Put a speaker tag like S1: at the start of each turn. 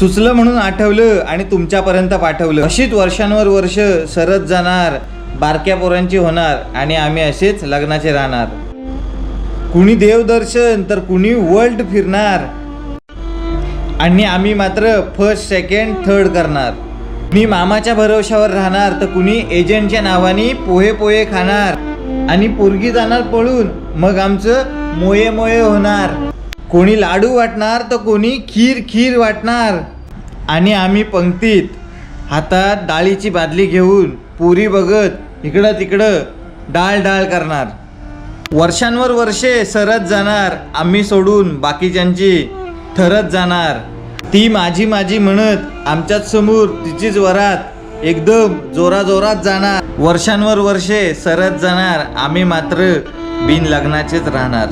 S1: सुचलं म्हणून आठवलं आणि तुमच्यापर्यंत पाठवलं. अशीच वर्षांवर वर्ष सरत जाणार बारक्या पोरांची होणार आणि आम्ही असेच लग्नाचे राहणार. कुणी देवदर्शन तर कुणी वर्ल्ड फिरणार. आणि आम्ही मात्र फर्स्ट सेकंड थर्ड करणार. मी मामाच्या भरोशावर राहणार तर कुणी एजंटच्या नावाने पोहे पोहे खाणार. आणि पोरगी जाणार पळून मग आमचं मोये मोये होणार. कोणी लाडू वाटणार तर कोणी खीर खीर वाटणार. आणि आम्ही पंक्तीत हातात डाळीची बादली घेऊन पुरी बघत इकडं तिकडं डाळ डाळ करणार. वर्षांवर वर्षे सरत जाणार आम्ही सोडून बाकीच्यांची ठरत जाणार. ती माझी माझी म्हणत आमच्याच समोर तिचीच वरात एकदम जोराजोरात जाणार. वर्षांवर वर्षे सरत जाणार आम्ही मात्र बिन लग्नाचेच राहणार.